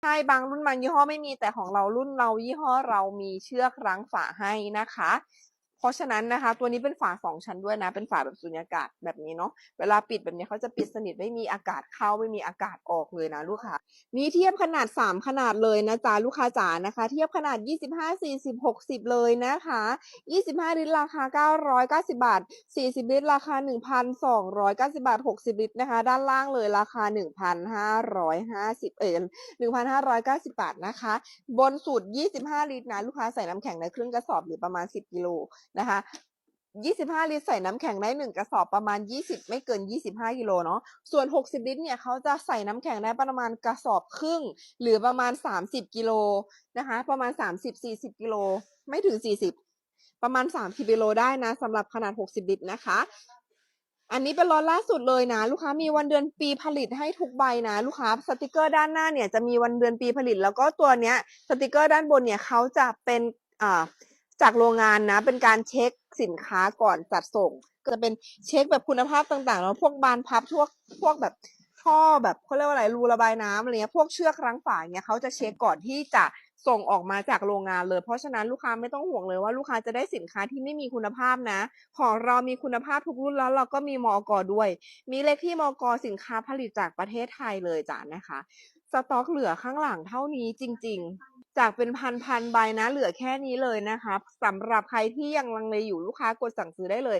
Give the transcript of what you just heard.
ใช่บางรุ่นบางยี่ห้อไม่มีแต่ของเรารุ่นเรายี่ห้อเรามีเชือกรั้งฝาให้นะคะ เพราะฉะนั้นนะคะ ตัวนี้เป็นฝาสองชั้นด้วยนะ เป็นฝาแบบสุญญากาศแบบนี้เนาะเวลาปิดแบบนี้เขาจะปิดสนิทไม่มีอากาศเข้าไม่มีอากาศออกเลยนะลูกค้ามีเทียบขนาด 3 ขนาดเลยนะจ๊ะลูกค้าจ๋านะคะ เทียบขนาด 25 40 60 เลยนะคะ 25 ลิตรราคา 990 บาท 40 ลิตรราคา 1,290 บาท 60 ลิตรนะคะ ด้านล่างเลยราคา 1,550 เอ่ย1,590 บาทนะคะ บนสุด 25 ลิตรนะลูกค้าใส่น้ำแข็งในเครึ่องกระสอบหรือประมาณ 10 กิโลนะคะ25 ลิตรใส่น้ำแข็งได้ 1 กระสอบประมาณ 20 ไม่เกิน 25กิโลเนาะส่วน 60 ลิตรเนี่ยเขาจะใส่น้ำแข็งได้ประมาณกระสอบครึ่ง หรือประมาณ 30กิโลนะคะ ประมาณ 30-40กิโลไม่ถึง 40 ประมาณ 30กิโลได้นะสำหรับขนาด 60 ลิตรนะคะอันนี้เป็นล็อตล่าสุดเลยนะ ลูกค้ามีวันเดือนปีผลิตให้ทุกใบนะ ลูกค้าสติกเกอร์ด้านหน้าเนี่ยจะมีวันเดือนปีผลิต แล้วก็ตัวเนี้ยสติกเกอร์ด้านบนเนี่ยเขาจะเป็นอ่า จากโรงงานนะ เป็นการเช็คสินค้าก่อนจัดส่ง ก็จะเป็นเช็คแบบคุณภาพต่างๆแล้วพวกบานพับพวกพวกแบบท่อแบบเขาเรียกว่าอะไรรูระบายน้ำอะไรเงี้ยพวกเชือกรั้งฝาเงี้ยเขาจะเช็คก่อนที่จะส่งออกมาจากโรงงานเลย เพราะฉะนั้นลูกค้าไม่ต้องห่วงเลยว่าลูกค้าจะได้สินค้าที่ไม่มีคุณภาพนะ ของเรามีคุณภาพทุกรุ่นแล้วเราก็มีมอกด้วย มีเลขที่มอกสินค้าผลิตจากประเทศไทยเลยจ้ะนะคะ สต็อกเหลือข้างหลังเท่านี้จริง ๆ จากเป็นพันพันๆใบนะ เหลือแค่นี้เลยนะคะสำหรับใครที่ยังลังเลอยู่ลูกค้ากดสั่งซื้อได้เลย